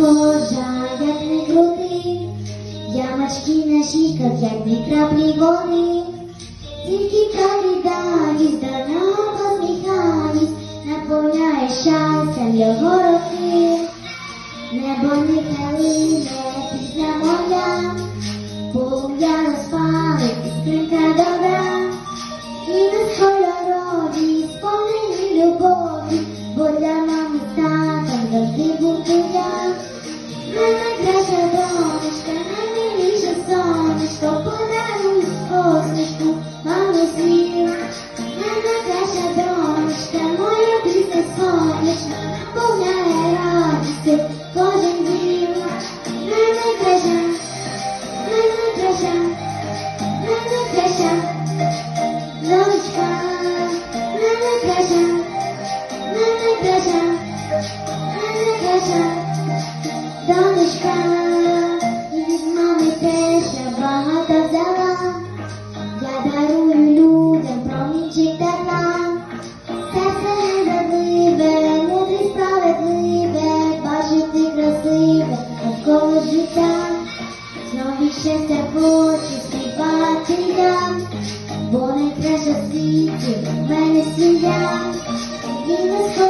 схожа, як не крути, ямочки на щічках, як дві краплі води, тільки привітаюсь, до неба посміхаюсь, наповняє щастям його роки. Небо не калине, пісня моя, полум'я розпалить, скринка добра, і без кольорові, сповнені любові, бо для мами з татом завжди буду я. Найкраща донечка, Донечка, від мами теж я багато взяла. Я дарую людям промінчик тепла. Серце недавливе, мудрі справедливе, бачити красиве, навколо життя. Знову щастя хочу співати я, бо найкраща в світі в мене сім'я. І без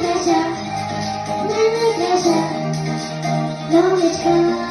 найкраща, найкраща донечка.